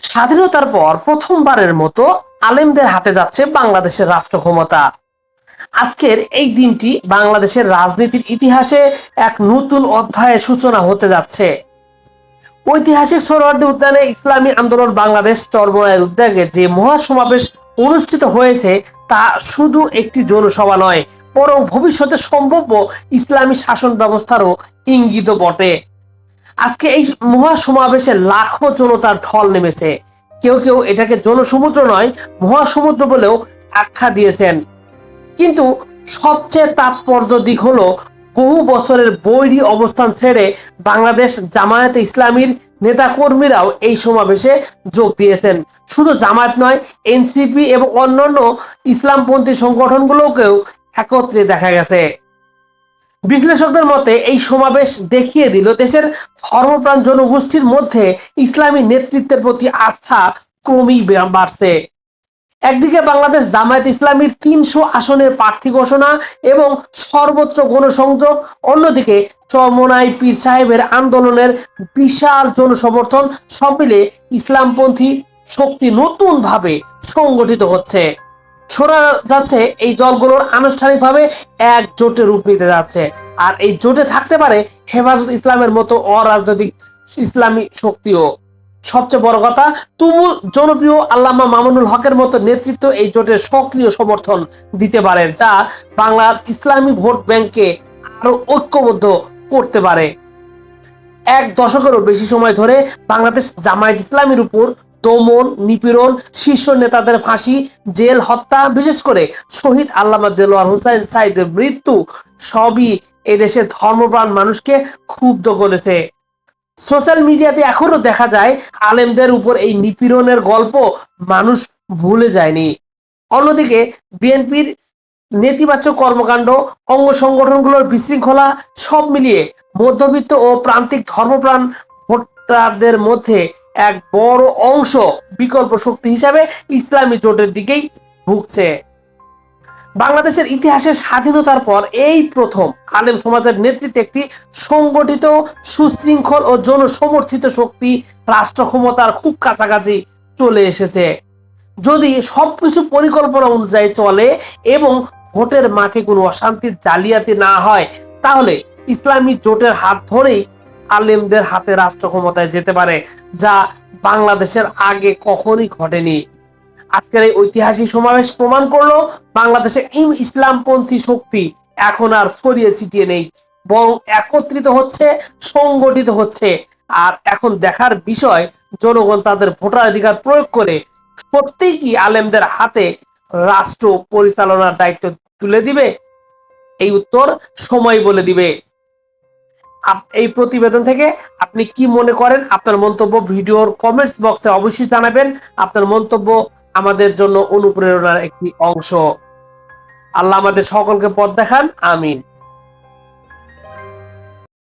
স্বাধীনতার পর প্রথমবারের মতো আলেমদের হাতে যাচ্ছে বাংলাদেশের রাষ্ট্র ক্ষমতা আজকের এই দিনটি বাংলাদেশের রাজনীতির ইতিহাসে এক নতুন অধ্যায়ের সূচনা হতে যাচ্ছে। ঐতিহাসিক সোহরাওয়ার্দী উদ্যানে ইসলামী আন্দোলন বাংলাদেশ চরমরায়ের উদ্যোগে যে মহাসমাবেশ অনুষ্ঠিত হয়েছে, তা শুধু একটি জনসভা নয়, বরং ভবিষ্যতে সম্ভাব্য ইসলামী শাসন ব্যবস্থারও ইঙ্গিত বটে। আজকে এই মহাসমাবেশে লাখো জনতার ঢল নেমেছে। কেউ কেউ এটাকে জনসমুদ্র নয়, মহাসমুদ্র বলেও আখ্যা দিয়েছেন। কিন্তু সবচেয়ে তাৎপর্য দিক হলো, বহু বছরের বৈরী অবস্থান ছেড়ে বাংলাদেশ জামায়াতে ইসলামীর নেতাকর্মীরাও এই সমাবেশে যোগ দিয়েছেন। শুধু জামায়াত নয়, এনসিপি এবং অন্যান্য ইসলামপন্থী সংগঠনগুলোকেও একত্রে দেখা গেছে। বিশ্লেষকদের মতে, এই সমাবেশ দেখিয়ে দিল দেশের ধর্মপ্রাণ জনগোষ্ঠীর মধ্যে ইসলামী নেতৃত্বের প্রতি আস্থা ক্রমেই বাড়ছে। একদিকে বাংলাদেশ জামায়াত ইসলামীর তিনশো আসনের প্রার্থী ঘোষণা এবং সর্বত্র গণসংযোগ, অন্যদিকে চরমনাই পীর সাহেবের আন্দোলনের বিশাল জনসমর্থন সব মিলে ইসলামপন্থী শক্তি নতুন ভাবে সংগঠিত হচ্ছে। শোনা যাচ্ছে, এই দলগুলোর আনুষ্ঠানিকভাবে এক জোটে রূপ নিতে যাচ্ছে। আর এই জোটে থাকতে পারে হেফাজত ইসলামের মতো অরাজনৈতিক ইসলামী শক্তিও। সবচেয়ে বড় কথা, তবু জনপ্রিয় আল্লামা মামুনুল হকের মতো নেতৃত্ব এই জোটের সক্রিয় সমর্থন দিতে পারে, যা বাংলার ইসলামী ভোট ব্যাংককে আরও ঐক্যবদ্ধ করতে পারে। এক দশকেরও বেশি সময় ধরে বাংলাদেশ জামায়াত ইসলামীর উপর দমন, নিপীড়ন, শীর্ষ নেতাদের ফাঁসি, জেল, হত্যা, বিশেষ করে শহীদ আল্লামা দেলোয়ার হোসেন সাইদের মৃত্যু, সবই এদেশের ধর্মপ্রাণ মানুষকে ক্ষুব্ধ করেছে। সোশ্যাল মিডিয়াতে এখনও দেখা যায়, আলেমদের উপর এই নিপীড়নের গল্প মানুষ ভুলে যায়নি। অন্যদিকে, বিএনপির নেতিবাচক কর্মকাণ্ড, অঙ্গ সংগঠনগুলোর বিশৃঙ্খলা, সব মিলিয়ে মধ্যবিত্ত ও প্রান্তিক ধর্মপ্রাণ ভোটারদের মধ্যে এক বড় অংশ বিকল্প শক্তি হিসাবে ইসলামী জোটের দিকেই ভুগছে। বাংলাদেশের ইতিহাসের স্বাধীনতার পর এই প্রথম আলেম সমাজের নেতৃত্বে একটি সংগঠিত, সুশৃঙ্খল ও জনসমর্থিত শক্তি রাষ্ট্র ক্ষমতার খুব কাছাকাছি চলে এসেছে। যদি সবকিছু পরিকল্পনা অনুযায়ী চলে এবং ভোটের মাঠে কোনো অশান্তির জালিয়াতি না হয়, তাহলে ইসলামী জোটের হাত ধরেই আলেমদের হাতে রাষ্ট্র ক্ষমতায় যেতে পারে, যা বাংলাদেশের আগে কখনই ঘটেনি। আজকের এই ঐতিহাসিক সমাবেশ প্রমাণ করল বাংলাদেশে ইম ইসলামপন্থী শক্তি এখন আর ছড়িয়ে ছিটিয়ে নেই, বরং একত্রিত হচ্ছে, সংগঠিত হচ্ছে। আর এখন দেখার বিষয়, জনগণ তাদের ভোটাধিকার প্রয়োগ করে সত্যিই কি আলেমদের হাতে রাষ্ট্র পরিচালনার দায়িত্ব তুলে দিবে? এই উত্তর সময় বলে দিবে। এই প্রতিবেদন থেকে আপনি কি মনে করেন? আপনার মন্তব্য ভিডিওর কমেন্টস বক্সে অবশ্যই জানাবেন। আপনার মন্তব্য আমাদের জন্য অনুপ্রেরণার একটি অংশ। আল্লাহ আমাদের সকলকে পথ দেখান। আমিন।